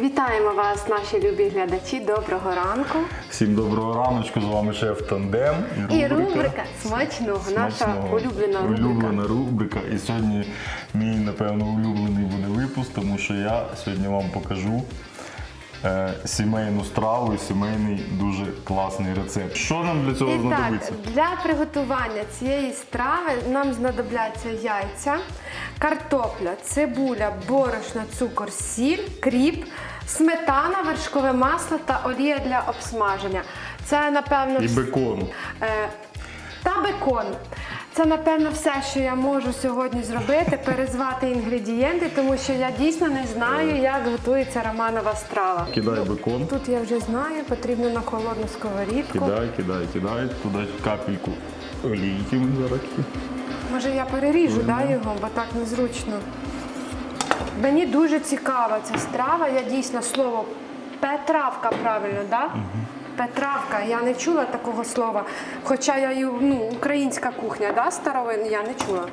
Вітаємо вас, наші любі глядачі. Доброго ранку. Всім доброго раночку, з вами шеф Тандем І рубрика смачного, наша улюблена рубрика. улюблена рубрика. І сьогодні мій, напевно, улюблений буде випуск, тому що я сьогодні вам покажу е, сімейну страву і сімейний дуже класний рецепт. Що нам для цього І так, знадобиться? для приготування цієї страви нам знадобляться яйця, картопля, цибуля, борошно, цукор, сіль, кріп, сметана, вершкове масло та олія для обсмаження. Це, напевно, І вс- бекон. Е, та бекон. Це напевно все, що я можу сьогодні зробити, перезвати інгредієнти, тому що я дійсно не знаю, як готується романова страва. Кидай бекон. Тут я вже знаю, потрібно на холодну сковорідку. Кидай, кидай, кидай. Туди капельку олійки ми зараз. Може я переріжу да, його, бо так незручно. Мені дуже цікава ця страва. Я дійсно слово Петравка, правильно, да? Петравка. Я не чула такого слова. Хоча я ну, українська кухня, да, старовина, я не чула.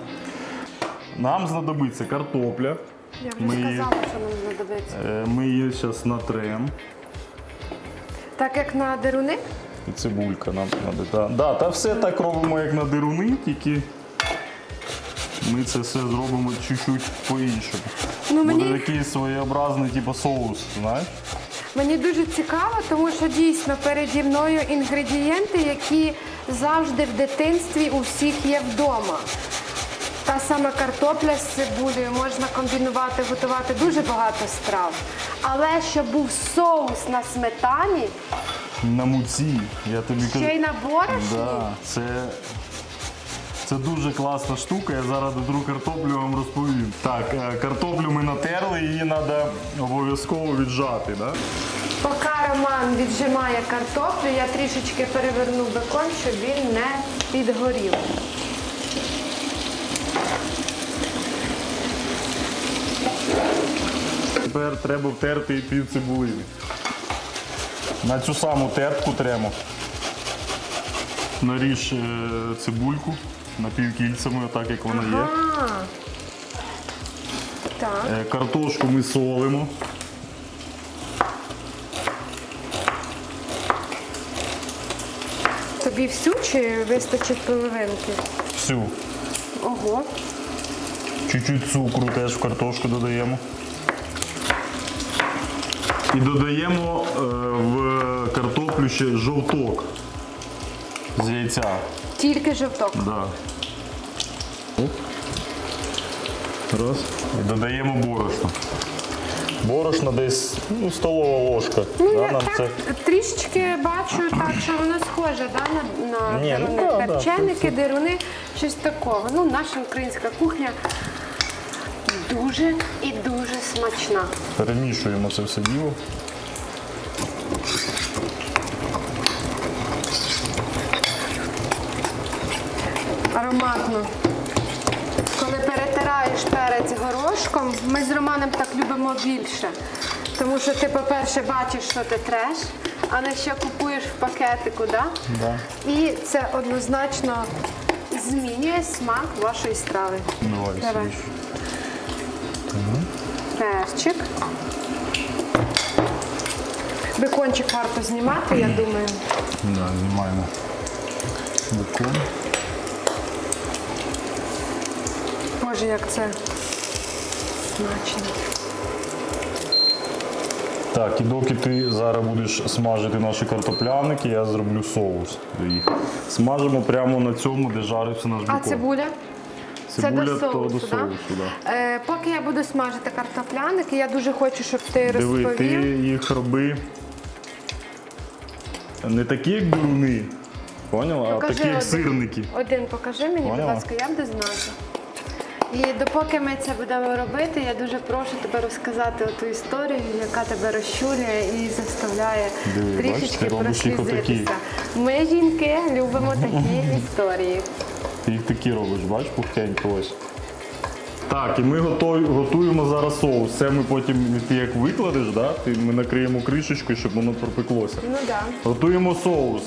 Нам знадобиться картопля. Я вже Ми її, сказала, що нам знадобиться. е, ми її зараз натрем. Так як на деруни, І цибулька нам треба. Та, да, та все так робимо, як на дируни, тільки ми це все зробимо чуть-чуть по-іншому. Ну, Буде такий своєобразний, типу соус, знаєш? Мені дуже цікаво, тому що дійсно переді мною інгредієнти, які завжди в дитинстві у всіх є вдома. Та сама картопля з цибулею можна комбінувати, готувати дуже багато страв. Але щоб був соус на сметані, На муці. Я тобі кажу. ще й на борошні, Да, це, це дуже класна штука. Я зараз дотру картоплю вам розповім. Так, е, картоплю ми натерли, її треба обов'язково віджати. Да? поки Роман віджимає картоплю, я трішечки переверну бекон, щоб він не підгорів. Тепер треба втерти і пів цибулини. На цю саму тертку тремо. Наріж е, цибульку напівкільцями, так як вона є. Так. Е, Картошку ми солимо. Тобі всю чи вистачить половинки? Всю. Ого. Чуть-чуть цукру теж в картошку додаємо. І додаємо е, в картоплю ще жовток з яйця. Тільки жовток. Да. Оп. Раз. І додаємо борошно. Борошно десь ну, столова ложка. Ну, да, я нам так це трішечки бачу, так що воно схоже да, на, на Ні, ну, деруни. да, да, Перченики, деруни, щось такого. Ну, наша українська кухня дуже і дуже смачна. перемішуємо це все діло. Ароматно. Коли перетираєш перець горошком, ми з Романом так любимо більше. Тому що ти, по-перше, бачиш, що ти треш, а не що купуєш в пакетику, да? Да. І це однозначно змінює смак вашої страви. Давай, Давай. Сергій. Перчик. Бекончик варто знімати, я думаю. Да, знімаємо бекон. Боже, як це смачно. Так, і доки ти зараз будеш смажити наші картопляники, я зроблю соус до їх. Смажимо прямо на цьому, де жарився наш А бекон. цибуля? Цибуля це до то соусу, до да? соусу, да. Е, поки я буду смажити картопляники, я дуже хочу, щоб ти Диви, ти їх роби не такі, як дуруни, поняла? А такі, як один. сирники. Один покажи мені, будь Поняла? ласка, я буду знати. І допоки ми це будемо робити, я дуже прошу тебе розказати ту історію, яка тебе розчулює і заставляє Диви, трішечки прослізитися. Ми, жінки, любимо такі історії. Ти їх такі робиш, бач, пухтенько ось. Так, і ми готові, готуємо зараз соус. Це ми потім, ти як викладеш, да? ти, ми накриємо кришечкою, щоб воно пропеклося. Ну. Да. Готуємо соус.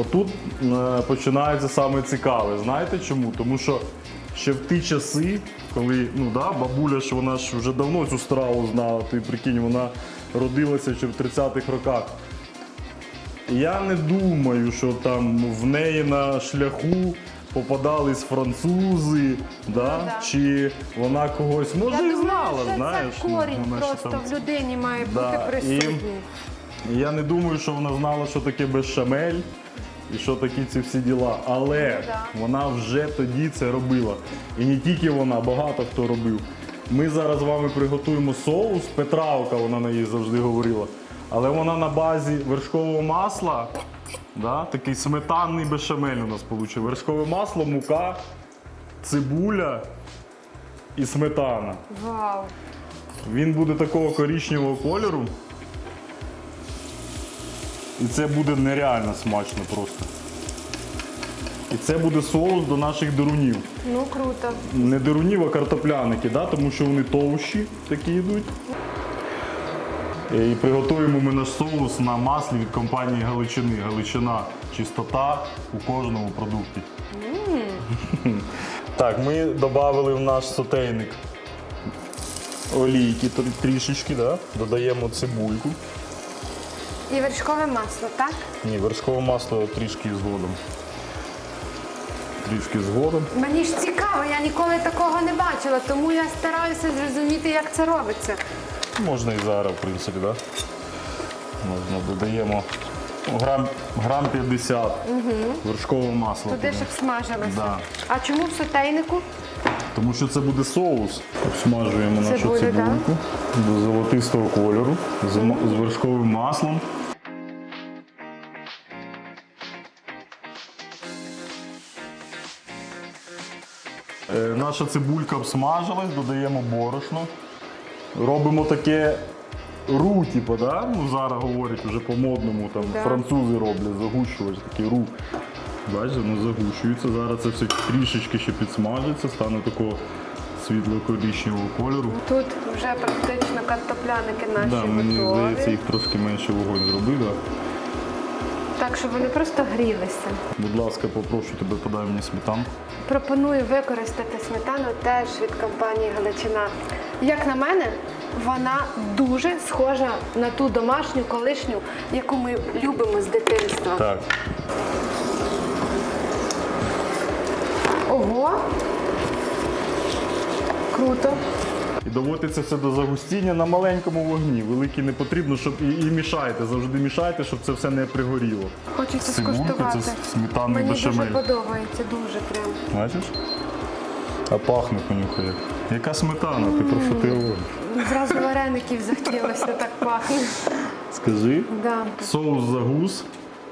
Отут е, починається саме цікаве. Знаєте чому? Тому що ще в ті часи, коли ну, да, бабуля ж вона ж вже давно цю страву знала, ти прикинь, вона родилася ще в 30-х роках. Я не думаю, що там в неї на шляху попадались французи, да? Ну, да. чи вона когось може Я і думаю, знала, що знаєш. це ну, корінь вона просто там в людині має Да, бути і- присутній. я не думаю, що вона знала, що таке бешамель і що такі ці всі діла. Але вона вже тоді це робила. І не тільки вона, багато хто робив. Ми зараз з вами приготуємо соус. Петравка, вона на її завжди говорила. Але вона на базі вершкового масла. Да? Такий сметанний бешамель у нас вийшов. Вершкове масло, мука, цибуля і сметана. Вау. Він буде такого коричневого кольору. І це буде нереально смачно просто. І це буде соус до наших дерунів. Ну круто. Не дерунів, а картопляники, да? тому що вони товщі такі йдуть. І приготуємо ми наш соус на маслі від компанії Галичини. Галичина чистота у кожному продукті. Так, ми додали в наш сотейник олійки трішечки, да? додаємо цибульку. І вершкове масло, так? Ні, вершкове масло трішки згодом. Трішки згодом. Мені ж цікаво, я ніколи такого не бачила, тому я стараюся зрозуміти, як це робиться. Можна і зараз, в принципі, да? Можна додаємо грам, грам 50 вершкового масла. Туди, щоб смажилося. Да. А чому в сотейнику? Тому що це буде соус. Обсмажуємо нашу Цибулю, да? до золотистого кольору з, з вершковим маслом. Наша цибулька обсмажилась, додаємо борошно. Робимо таке ру, типу, да? ну, зараз говорять вже по-модному, там Да. французи роблять, загущувач, такий ру. Бачите, воно загущується. Зараз це все трішечки ще підсмажиться, стане такого світло-коричневого кольору. Тут вже практично картопляники наші Да, мені готові. здається, їх трошки менше вогонь зробили. Так, щоб вони просто грілися. Будь ласка, попрошу тебе, подай мені сметанку. Пропоную використати сметану теж від компанії Галичина. Як на мене, вона дуже схожа на ту домашню колишню, яку ми любимо з дитинства. Так. Ого! Круто. І доводити це все до загустіння на маленькому вогні. Великий не потрібно, щоб і, і мішайте, завжди мішайте, щоб це все не пригоріло. Хочеться Цибулька, скуштувати. це сметанний Мені дуже бешамель. подобається, дуже прям. Бачиш? А пахне понюхає. Яка сметана? Ти про що ти говориш? Зразу вареників захотілося, так пахне. Скажи. Да. Соус загус.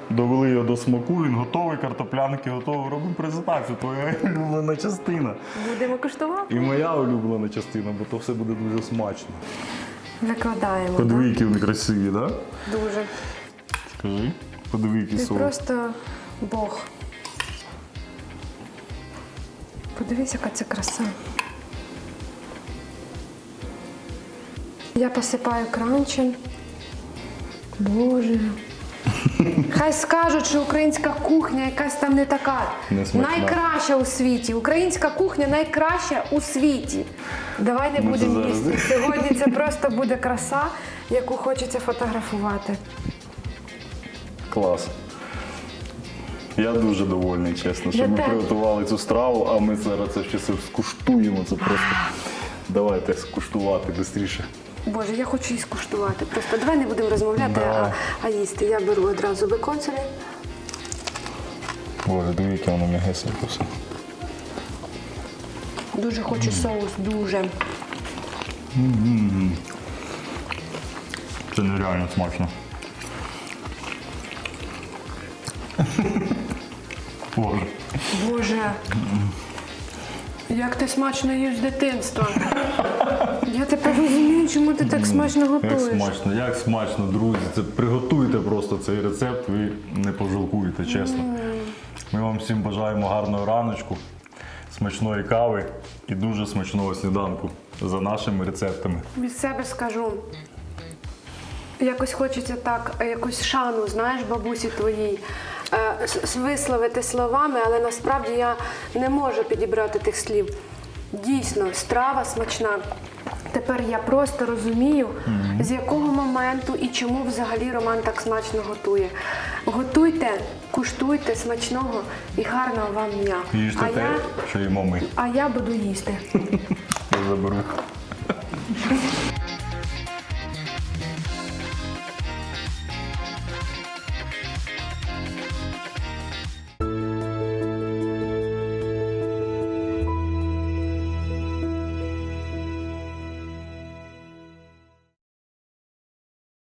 Довели його до смаку, він готовий, картопляники готові. Робимо презентацію. Твоя улюблена частина. Будемо куштувати. І моя улюблена частина, бо то все буде дуже смачно. Викладаємо. Да? Подиви, вони красиві, так? Да? Дуже. Скажи. Подиви, який Ти соус. просто Бог. Подивись, яка це краса. Я посипаю кранчем. Боже. Хай скажуть, що українська кухня якась там не така. Не найкраща у світі. Українська кухня найкраща у світі. Давай не будемо їсти. Сьогодні це просто буде краса, яку хочеться фотографувати. Клас. Я дуже довольний, чесно, що Я ми теж. приготували цю страву, а ми зараз це ще все скуштуємо. Це просто. Давайте скуштувати швидше. Боже, я хочу її скуштувати. Просто давай не будемо розмовляти, а, а їсти. Я беру одразу бекон сюди. Боже, яке воно м'ягесеньке все. Дуже хочу соус, дуже. Це нереально смачно. Боже. Боже. Як ти смачно їв з дитинства. Я тепер розумію, чому ти так смачно Як готуєш. смачно, як смачно, друзі. Це приготуйте просто цей рецепт, ви не пожалкуєте, чесно. Ми вам всім бажаємо гарного раночку, смачної кави і дуже смачного сніданку за нашими рецептами. Від себе скажу. Якось хочеться так, е, якусь шану, знаєш, бабусі твоїй, е, висловити словами, але насправді я не можу підібрати тих слів. Дійсно, страва смачна. Тепер я просто розумію, з якого моменту і чому взагалі Роман так смачно готує. Готуйте, куштуйте смачного і гарного вам дня. Їжте а, те, я, що їмо ми. а я буду їсти. Я заберу.